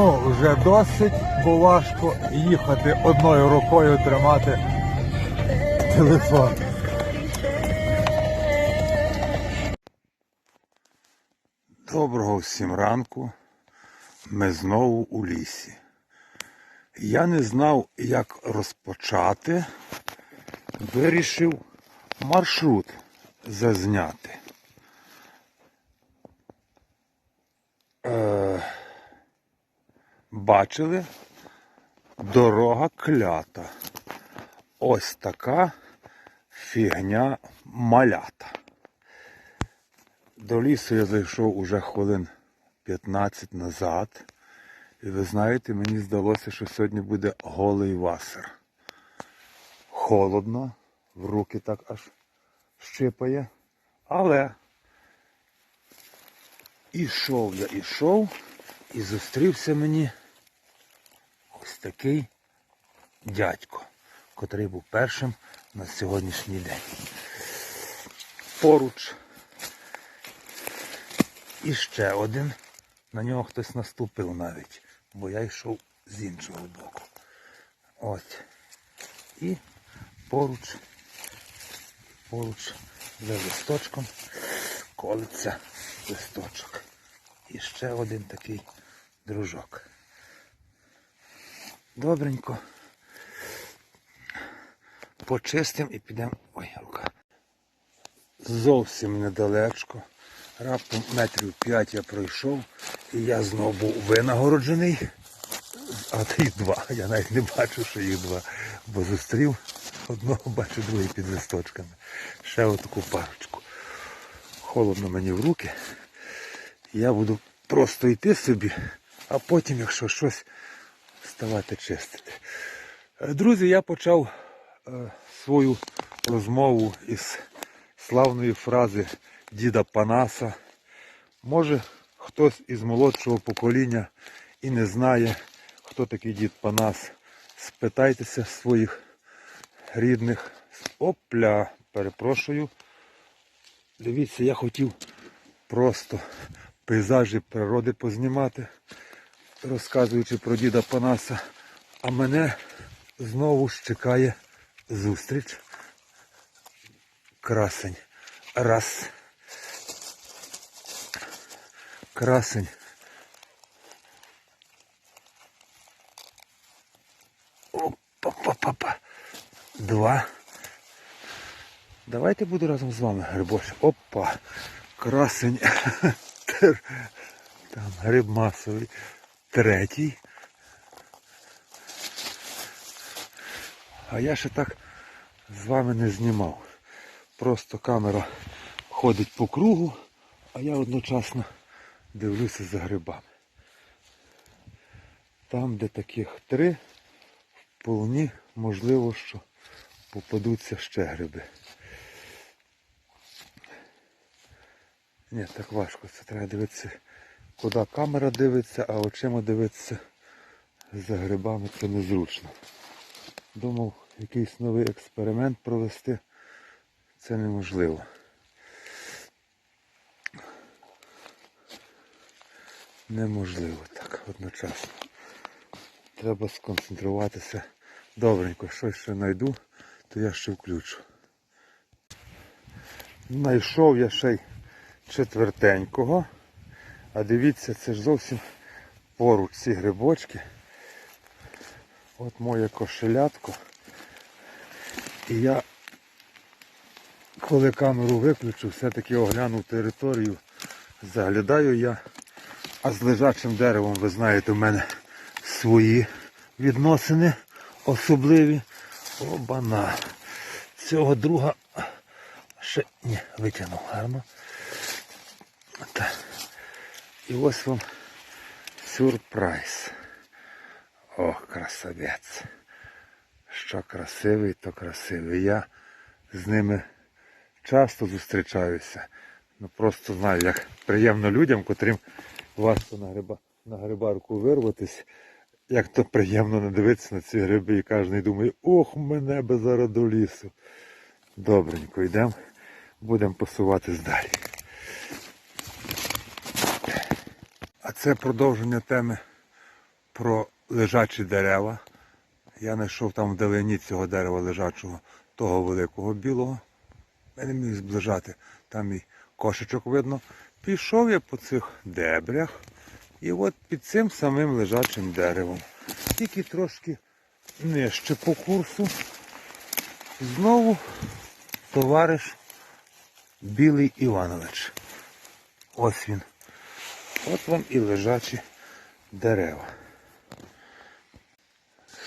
Ну, вже досить, бо важко їхати одною рукою тримати телефон. Доброго всім ранку. Ми знову у лісі. Я не знав, як розпочати. Вирішив маршрут зазняти. Е, бачили? Дорога клята. Ось така фігня малята. До лісу я зайшов уже хвилин 15 назад. І ви знаєте, мені здалося, що сьогодні буде голий васер. Холодно, в руки так аж щипає. Але ішов я ішов і зустрівся мені ось такий дядько, котрий був першим на сьогоднішній день. Поруч і ще один. На нього хтось наступив навіть, бо я йшов з іншого боку. Ось. І поруч, поруч за листочком колиться листочок. І ще один такий дружок. Добренько. Почистимо і підемо. Ой, рука. Зовсім недалечко. Раптом метрів п'ять я пройшов і я знову був винагороджений. А їх два. Я навіть не бачу, що їх два. Бо зустрів одного, бачу другий під листочками. Ще отаку парочку. Холодно мені в руки. Я буду просто йти собі, а потім, якщо щось, ставати чистити. Е, Друзі, я почав е, свою розмову із славної фрази діда Панаса. Може, хтось із молодшого покоління і не знає, хто такий дід Панас. Спитайтеся своїх рідних. Опля, перепрошую. Дивіться, я хотів просто пейзажі природи познімати, розказуючи про діда Панаса. А мене знову ж чекає зустріч. Красень. Раз. Красень. Опа-па-па-па. Два. Давайте буду разом з вами грибош. Опа. Красень. Там гриб масовий. Третій. А я ще так з вами не знімав. Просто камера ходить по кругу, а я одночасно дивлюся за грибами. Там, де таких три, вполне можливо, що попадуться ще гриби. Ні, так важко. Це треба дивитися, куди камера дивиться, а очима дивитися за грибами це незручно. Думав, якийсь новий експеримент провести. Це неможливо. Неможливо так одночасно. Треба сконцентруватися. Добренько, щось ще знайду, то я ще включу. Знайшов я ще й четвертенького. А дивіться, це ж зовсім поруч ці грибочки. От моє кошелятко. І я, коли камеру виключу, все-таки оглянув територію, заглядаю я. А з лежачим деревом, ви знаєте, в мене свої відносини особливі. Обана. Цього друга ще ні, витягнув гарно. І ось вам сюрприз. Ох, красавець. Що красивий, то красивий. Я з ними часто зустрічаюся. Ну просто знаю, як приємно людям, котрим важко на, гриба, на грибарку вирватись. Як то приємно не дивитися на ці гриби і кожен думає, ох, мене би зараз до лісу. Добренько, йдемо, будемо посуватись далі. А це продовження теми про лежачі дерева. Я знайшов там вдалині цього дерева лежачого, того великого білого. Я не міг зближати, там і кошечок видно. Пішов я по цих дебрях. І от під цим самим лежачим деревом. Тільки трошки нижче по курсу. Знову товариш Білий Іванович. Ось він. От вам і лежачі дерева.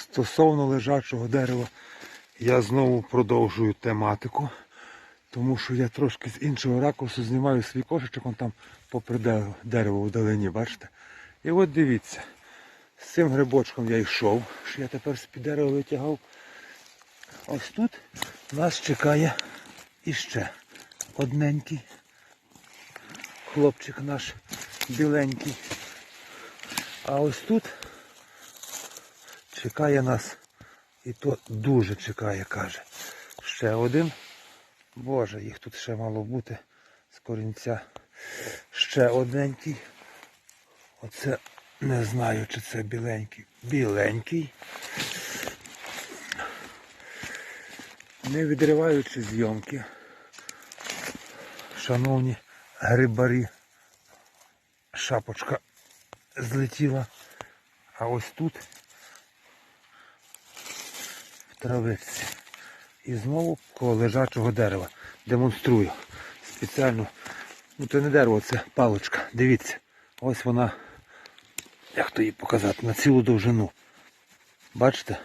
Стосовно лежачого дерева, я знову продовжую тематику, тому що я трошки з іншого ракурсу знімаю свій кошечок, он там попри дерево, дерево вдалині, бачите? І от дивіться, з цим грибочком я йшов, що я тепер з-під дерева витягав. Ось тут нас чекає іще одненький хлопчик наш біленький. А ось тут чекає нас, і то дуже чекає, каже. Ще один. Боже, їх тут ще мало бути з корінця. Ще одненький. Оце не знаю, чи це біленький. Біленький. Не відриваючи зйомки, шановні грибарі, шапочка злетіла. А ось тут в травичці. І знову коло лежачого дерева. Демонструю. Спеціально. Ну це не дерево, це паличка. Дивіться. Ось вона, як то її показати, на цілу довжину. Бачите?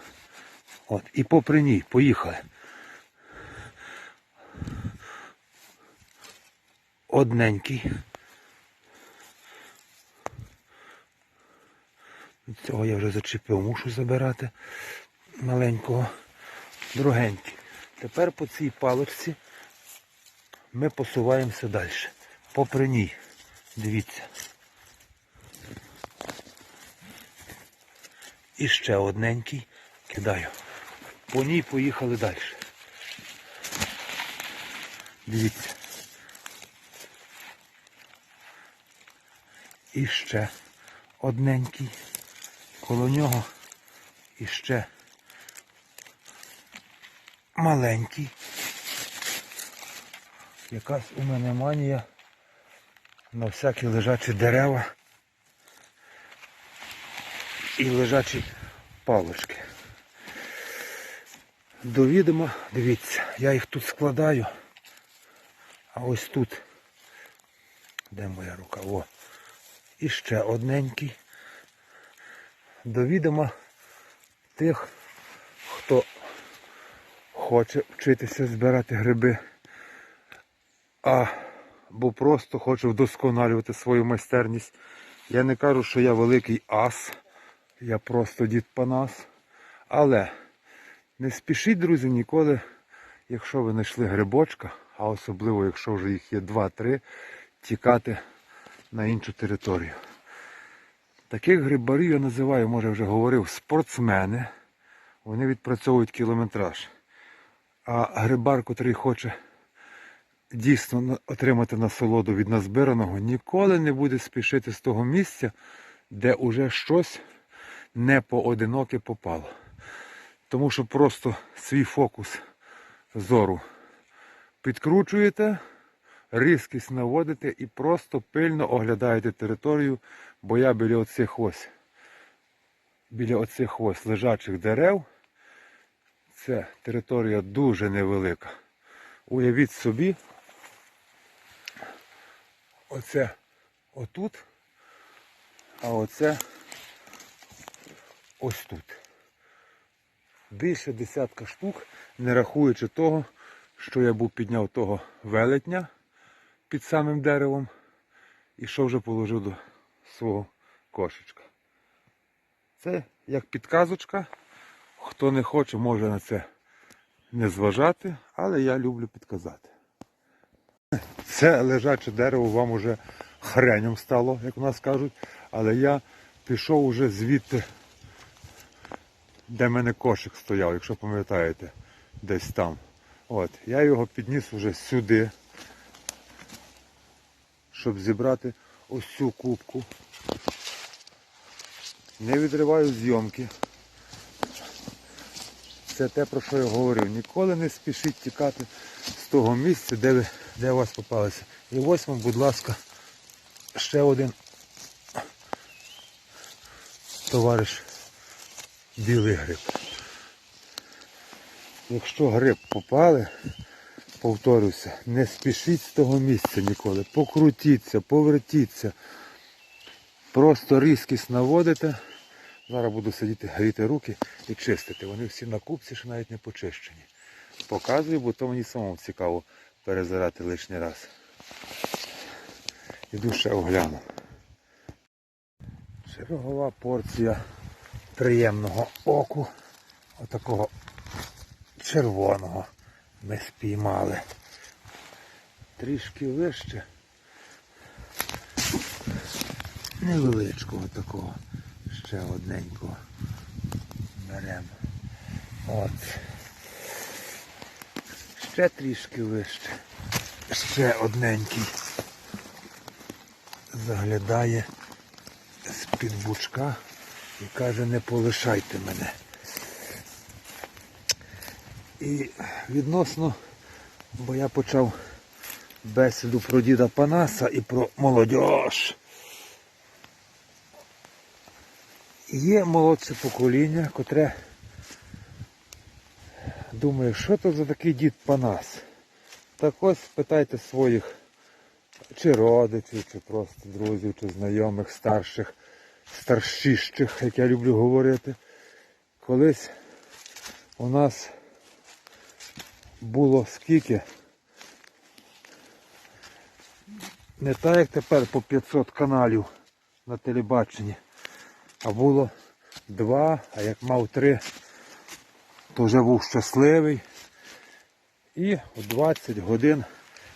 От. І попри ній, поїхали. Одненький. Цього я вже зачепив, мушу забирати маленького, другенький. Тепер по цій паличці ми посуваємося далі. Попри ній. Дивіться. І ще одненький кидаю. По ній поїхали далі. Дивіться. І ще одненький. Коло нього іще маленький. Якась у мене манія на всякі лежачі дерева і лежачі палочки. До відома, дивіться, я їх тут складаю, а ось тут, де моя рука? О, і одненький. До відома тих, хто хоче вчитися збирати гриби, а бо просто хоче вдосконалювати свою майстерність. Я не кажу, що я великий ас, я просто дід Панас. Але не спішіть, друзі, ніколи, якщо ви знайшли грибочка, а особливо, якщо вже їх є 2-3, тікати на іншу територію. Таких грибарів я називаю, може вже говорив, спортсмени. Вони відпрацьовують кілометраж. А грибар, котрий хоче дійсно отримати насолоду від назбираного, ніколи не буде спішити з того місця, де уже щось не поодиноке попало. Тому що просто свій фокус зору підкручуєте, різкість наводите і просто пильно оглядаєте територію, бо я біля оцих ось, біля оцих ось лежачих дерев, це територія дуже невелика. Уявіть собі, оце отут, а оце ось тут. Більше десятка штук, не рахуючи того, що я був підняв того велетня під самим деревом і що вже положив до свого кошечка. Це як підказочка. Хто не хоче, може на це не зважати, але я люблю підказати. Це лежаче дерево вам уже хренем стало, як у нас кажуть, але я пішов уже звідти, де в мене кошик стояв, якщо пам'ятаєте, десь там. От, я його підніс уже сюди, щоб зібрати ось цю кубку. Не відриваю зйомки. Це те, про що я говорив. Ніколи не спішіть тікати з того місця, де, ви, де у вас попалися. І ось вам, будь ласка, ще один товариш білий гриб. Якщо гриб попали, повторюся, не спішіть з того місця ніколи. Покрутіться, повертіться. Просто різкість наводите. Зараз буду сидіти, гріти руки і чистити. Вони всі на купці, що навіть не почищені. Показую, бо то мені самому цікаво перезирати лишній раз. Іду ще огляну. Чергова порція приємного оку. Отакого червоного ми спіймали. Трішки вище. Невеличкого такого. Ще одненького. Беремо. От. Ще трішки вище. Ще одненький. Заглядає з-під бучка і каже, не полишайте мене. І відносно, бо я почав бесіду про діда Панаса і про молодь. Є молодше покоління, котре думає, що то за такий дід Панас. Так ось питайте своїх чи родичів, чи просто друзів, чи знайомих, старших, старшищих, як я люблю говорити. Колись у нас було скільки. Не так, як тепер по 500 каналів на телебаченні. А було два, а як мав три, то вже був щасливий. І у 20 годин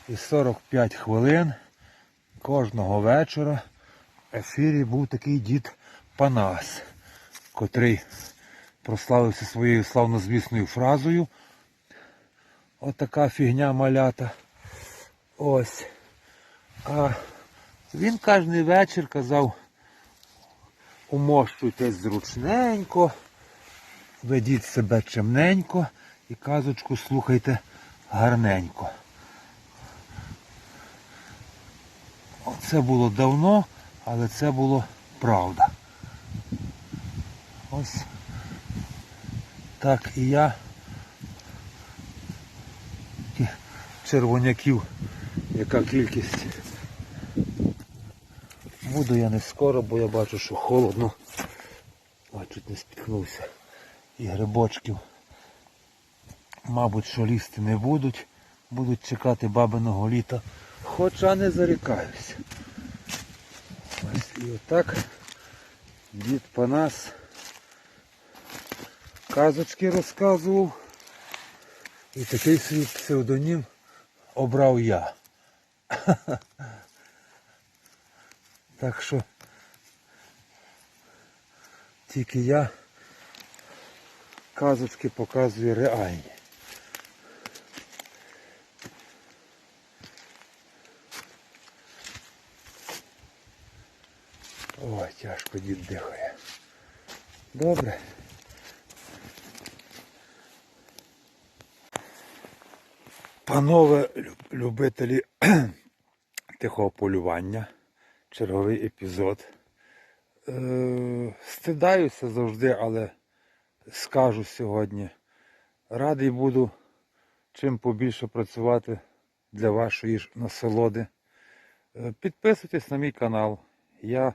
і 45 хвилин кожного вечора в ефірі був такий дід Панас, котрий прославився своєю славнозвісною фразою. Отака фігня малята. Ось. А він кожен вечір казав, умощуйтесь зручненько, ведіть себе чемненько і казочку слухайте гарненько. Це було давно, але це було правда. Ось так і я червоняків, яка кількість. Буду я не скоро, бо я бачу, що холодно. Ой, чуть не спіткнувся. І грибочків. Мабуть, що лізти не будуть. Будуть чекати бабиного літа. Хоча не зарікаюся. Ось і отак дід Панас казочки розказував. І такий свій псевдонім обрав я. Так що тільки я казочки показую реальні. Ой, тяжко дід дихає. Добре. Панове любителі тихого полювання, черговий епізод. Е, стидаюся завжди, але скажу сьогодні. Радий буду чим побільше працювати для вашої ж насолоди. Е, Підписуйтесь на мій канал. Я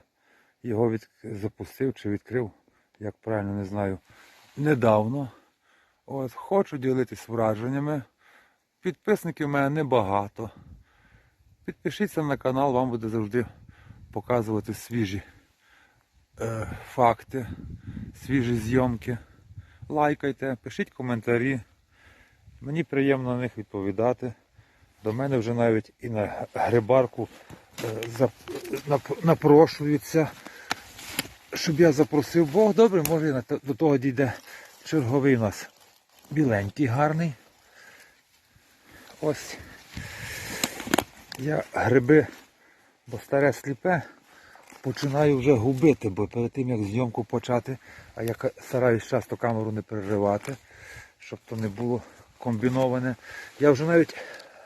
його від... запустив чи відкрив, як правильно не знаю, недавно. От, хочу ділитись враженнями. Підписників в мене небагато. Підпишіться на канал, вам буде завжди показувати свіжі е, факти, свіжі зйомки. Лайкайте, пишіть коментарі. Мені приємно на них відповідати. До мене вже навіть і на грибарку е, напрошуються, щоб я запросив. Бог добре, може і до того дійде черговий у нас біленький, гарний. Ось я гриби, бо старе сліпе, починаю вже губити, бо перед тим як зйомку почати, а я стараюсь часто камеру не переривати, щоб то не було комбіноване. Я вже навіть,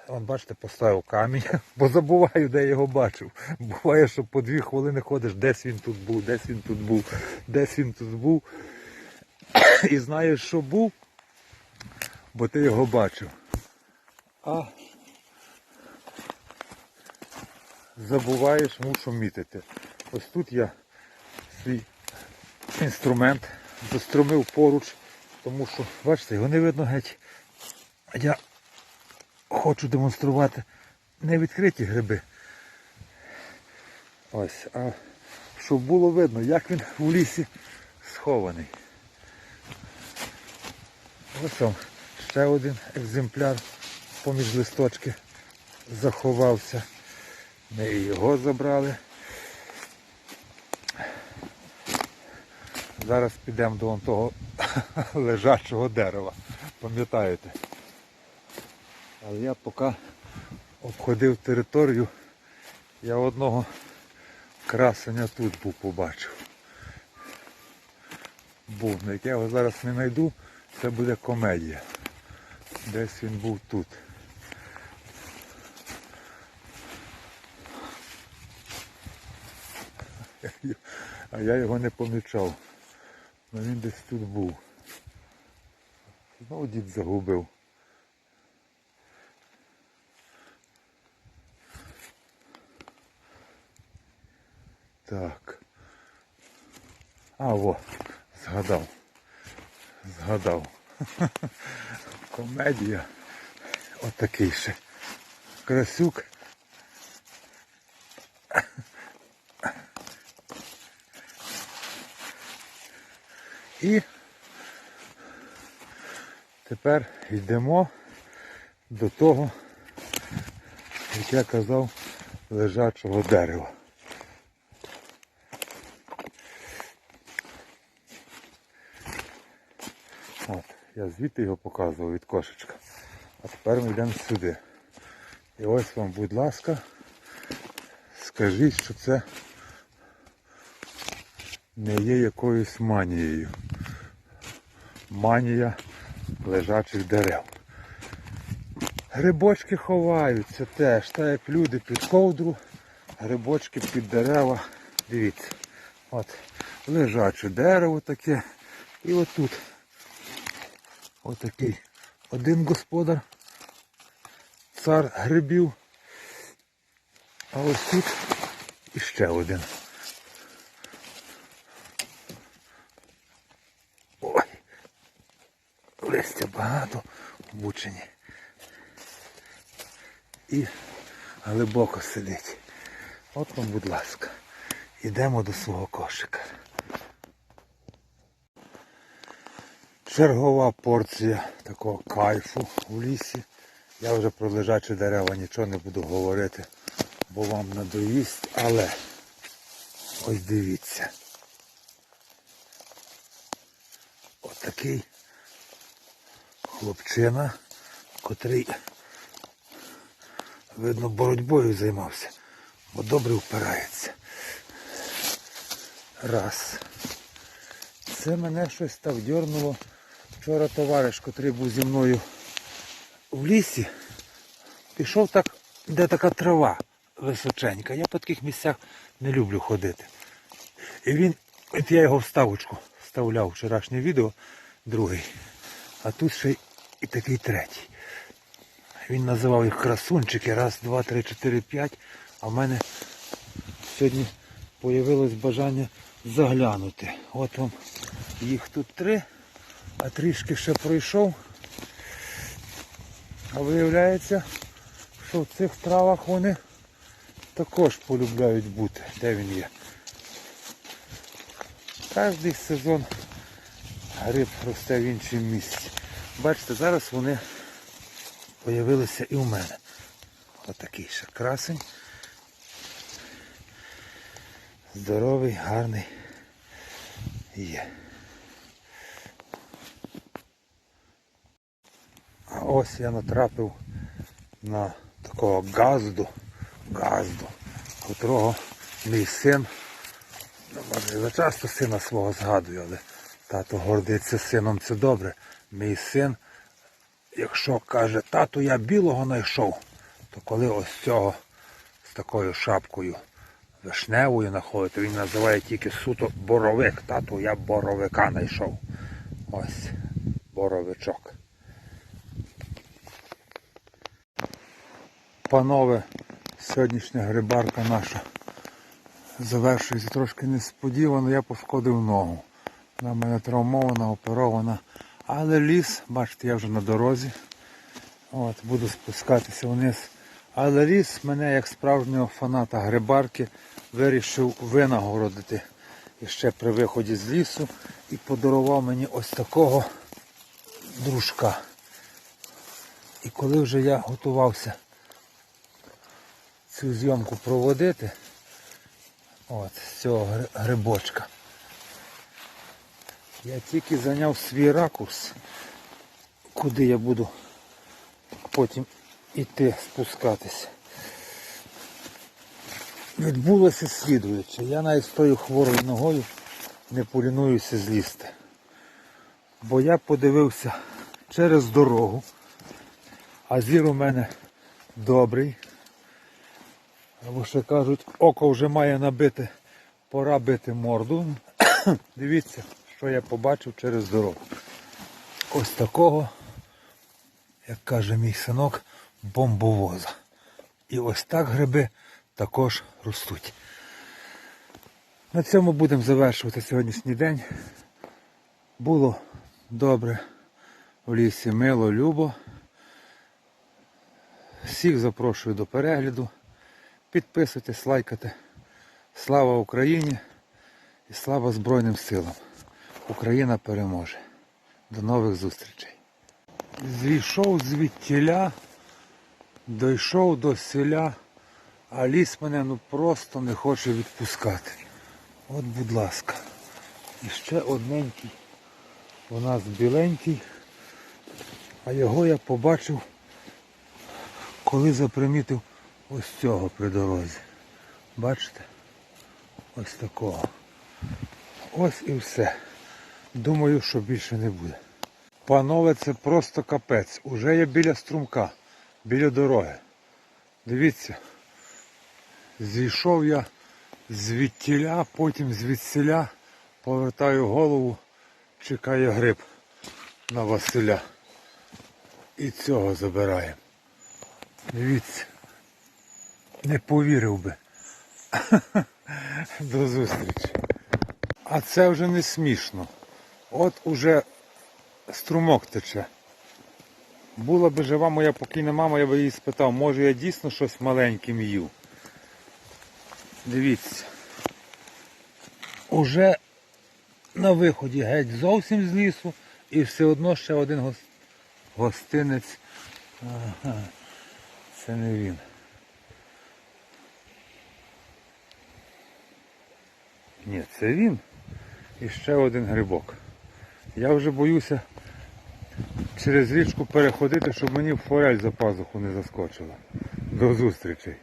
вон, бачите, поставив камінь, бо забуваю, де я його бачив. Буває, що по дві хвилини ходиш, десь він тут був, десь він тут був, десь він тут був. І знаєш, що був, бо ти його бачив. А забуваєш, мушу мітити. Ось тут я свій інструмент заструмив поруч, тому що, бачите, його не видно геть. Я хочу демонструвати не відкриті гриби. Ось, а щоб було видно, як він у лісі схований. Ось он, ще один екземпляр поміж листочки заховався. Ми і його забрали. Зараз підемо до вон того лежачого дерева. Пам'ятаєте? Але я поки обходив територію, я одного красення тут був побачив. Був, на яке я його зараз не знайду, це буде комедія. Десь він був тут. А я його не помічав. Ну він десь тут був. Знову дід загубив. Так. А, во, згадав. Згадав. Комедія. Отакий ще. Красюк. І тепер йдемо до того, як я казав, лежачого дерева. От, я звідти його показував від кошечка. А тепер ми йдемо сюди. І ось вам, будь ласка, скажіть, що це не є якоюсь манією. Манія лежачих дерев. Грибочки ховаються теж, так як люди під ковдру, грибочки під дерева. Дивіться. От лежаче дерево таке. І отут отакий один господар, цар грибів. А ось тут іще один. Ой, листя багато обучені. І глибоко сидить. От вам, будь ласка, йдемо до свого кошика. Чергова порція такого кайфу у лісі. Я вже про лежачі дерева нічого не буду говорити, бо вам надоїсть, але ось дивіться. Отакий хлопчина, котрий, видно, боротьбою займався, бо добре впирається. Раз. Це мене щось так дьорнуло. Вчора товариш, котрий був зі мною в лісі, пішов так, де така трава височенька. Я по таких місцях не люблю ходити. І він, от я його вставочку вставляв вчорашнє відео, другий. А тут ще і такий третій. Він називав їх красунчики. Раз, два, три, чотири, п'ять. А в мене сьогодні появилось бажання заглянути. От вам їх тут три, а трішки ще пройшов. А виявляється, що в цих травах вони також полюбляють бути. Де він є? Кожний сезон гриб росте в іншому місці. Бачите, зараз вони появилися і у мене. Отакий ще красень. Здоровий, гарний є. А ось я натрапив на такого газду, газду, котрого мій син Ну, може, я часто сина свого згадую, але тато гордиться сином, це добре. Мій син, якщо каже, тату, я білого знайшов, то коли ось цього з такою шапкою вишневою знаходити, він називає тільки суто боровик. Тату, я боровика знайшов. Ось боровичок. Панове, сьогоднішня грибарка наша завершується трошки несподівано, я пошкодив ногу. Вона в мене травмована, оперована. Але ліс, бачите, я вже на дорозі. От, буду спускатися вниз. Але ліс мене, як справжнього фаната грибарки, вирішив винагородити і ще при виході з лісу і подарував мені ось такого дружка. І коли вже я готувався цю зйомку проводити, от з цього грибочка, я тільки зайняв свій ракурс, куди я буду потім іти спускатися. Відбулося слідуюче. Я навіть з тою хворою ногою не полінуюся злізти. Бо я подивився через дорогу, а зір у мене добрий. Або ще кажуть, око вже має набити, пора бити морду. Дивіться, що я побачив через дорогу. Ось такого, як каже мій синок, бомбовоза. І ось так гриби також ростуть. На цьому будемо завершувати сьогоднішній день. Було добре в лісі, мило, любо. Всіх запрошую до перегляду. Підписуйтесь, лайкайте. Слава Україні і слава Збройним силам. Україна переможе. До нових зустрічей. Зійшов звідтіля, дійшов до селя, а ліс мене ну просто не хоче відпускати. От, будь ласка. І ще одненький. У нас біленький. А його я побачив, коли запримітив ось цього при дорозі. Бачите? Ось такого. Ось і все. Думаю, що більше не буде. Панове, це просто капець. Уже я біля струмка, біля дороги. Дивіться, зійшов я звідтіля, потім звідсіля, повертаю голову, чекає гриб на Василя. І цього забираємо. Дивіться, не повірив би. До зустрічі. А це вже не смішно. От уже струмок тече. Була би жива моя покійна мама, я би її спитав, може я дійсно щось маленьким їв. Дивіться. Уже на виході геть зовсім з лісу і все одно ще один гос- гостинець. Ага, це не він. Ні, це він. І ще один грибок. Я вже боюся через річку переходити, щоб мені форель за пазуху не заскочила. До зустрічей.